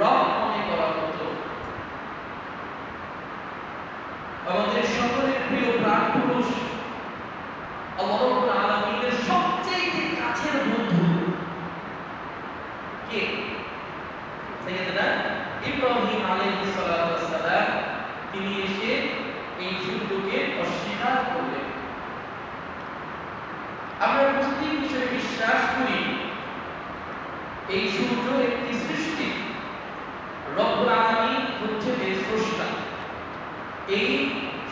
রব মনে করা হতো। আমাদের সকলের প্রিয় প্রাণ পুরুষ রাব্বুল সবচেয়ে কাছের বন্ধু কে? সাইয়েদনা ইব্রাহিম আলাইহিস সালাম। তিনি এসে এই সূর্যকে অস্বীকার করলেন আমরা মুসলিম হিসেবে বিশ্বাস করি এই সূর্য একটি সৃষ্টি রব্বুল আলামিন হচ্ছেন এর স্রষ্টা এই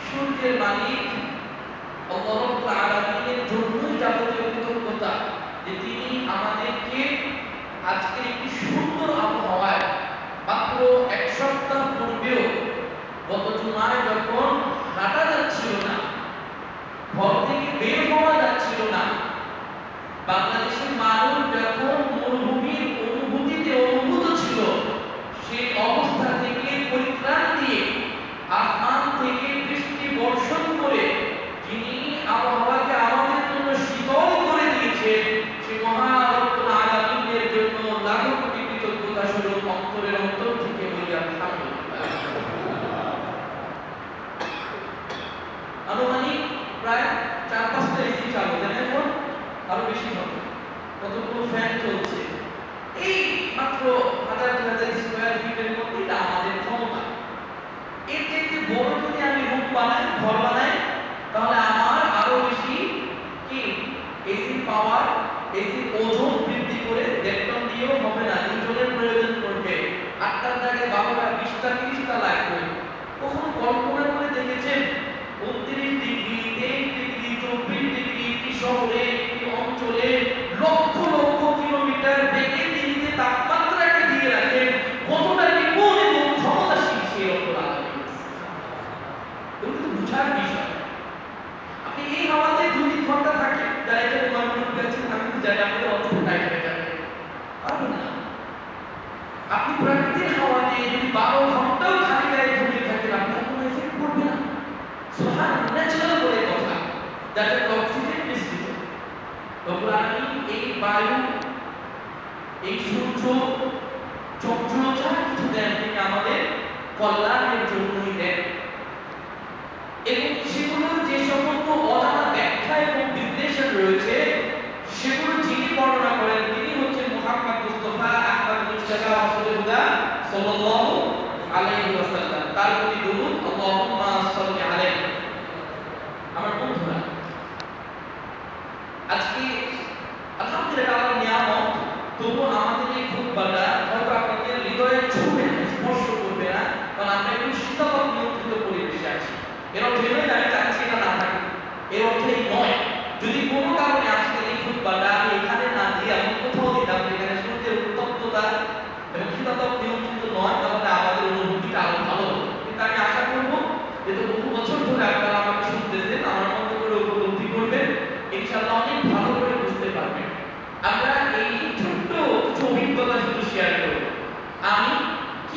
সূর্যের মালিক আলামিনের জন্যই যাবতীয় কৃতজ্ঞতা যে তিনি আমাদেরকে আজকে একটি সুন্দর আবহাওয়ায় মাত্র এক সপ্তাহ পূর্বেও গত জুমায় যখন হাঁটা যাচ্ছিল না, ঘর থেকে বের হওয়া যাচ্ছিল না, বাংলাদেশের মানুষ যখন মরুভূমির অনুভূতিতে অনুভূত ছিল সেই অবস্থা থেকে পরিত্রাণ দিয়ে আসমান থেকে বৃষ্টি বর্ষণ করে যিনি আবহাওয়াকে আমাদের জন্য শীতল করে দিয়েছেন সেই মহারত্ন আলামিনের জন্য লাখো কোটি স্বরূপ অন্তরের অন্তর থেকে বলি চার পাঁচটা এসি চালু আরও বেশি হবে কতগুলো ফ্যান চলছে। এই মাত্র হাজার দুই হাজার স্কোয়ার ফিটের মধ্যে এটা আমাদের ক্ষমতা এর থেকে বড় যদি আমি রুম বানাই ঘর বানাই তাহলে আমার আরও বেশি কি এসি পাওয়ার এসি ওজন বৃদ্ধি করে দেড় টন দিয়েও হবে না নিউটনের প্রয়োজন পড়বে আটটার জায়গায় বারোটা বিশটা তিরিশটা লাগবে কখনো কল্পনা করে দেখেছেন, উনত্রিশ ডিগ্রি ডিগ্রি, চব্বিশ ডিগ্রি, একটি শহরে, একটি অঞ্চলে লক্ষ লক্ষ কিলোমিটার বেগে তিনি যে তাপমাত্রাকে দিয়ে রাখেন। কতটা এবং ক্ষমতাশীল সেই রকম আলাদা এগুলো তো বুঝার বিষয়। আপনি এই হাওয়াতে তিন ঘণ্টা থাকেন, যারা আমি তো জানি আমাদের হয়ে যাবে। আপনি হাওয়াতে যদি বারো ঘন্টাও থাকেন আপনার কোনো এফেক্ট পড়বে না সোহান ন্যাচারাল বলে কথা যাতে অক্সিজেন মিশ্রিত রব্বুল আলামিন এই বায়ু এই সূর্য চন্দ্র যা কিছু দেন তিনি আমাদের কল্যাণের জন্যই দেন এবং সেগুলোর যে সমস্ত অজানা ব্যাখ্যা এবং বিশ্লেষণ রয়েছে সেগুলো যিনি বর্ণনা করেন তিনি হচ্ছেন মুহাম্মদ মুস্তাফা আহমদ মুস্তাফা রাসূলুল্লাহ সাল্লাল্লাহু আলাইহি ওয়াসাল্লাম। তার প্রতি দরুদ, আল্লাহুম্মা সাল্লি আলাইহি। আমার বন্ধুরা, আজকে আলহামদুলিল্লাহ আল্লাহর নিয়ামত, তবু আমাদের এই খুতবাটা হয়তো আপনাদের হৃদয়ে ছুঁবে স্পর্শ করবে না, কারণ আমরা একটু শীতল নিয়ন্ত্রিত পরিবেশে আছি। এর অর্থ নয় আমি চাচ্ছি এটা না থাকে এর অর্থ নয়, যদি কোনো কারণে আজকের এই খুতবাটা আমি এখানে না দিয়ে আমি কোথাও দিতাম যেখানে সূর্যের উত্তপ্ততা এবং শীতাতপ নিয়ন্ত্রিত নয় তাহলে আমাদের অনুভূতিটা আরও ভালো হতো কিন্তু আমি আশা করব যে তো বহু বছর ধরে আপনারা আমাকে শুনতেছেন আমার মতো করে উপলব্ধি করবেন ইনশাআল্লাহ অনেক ভালো করে বুঝতে পারবেন আমরা এই ছোট্ট কিছু অভিজ্ঞতা শুধু শেয়ার করব আমি কি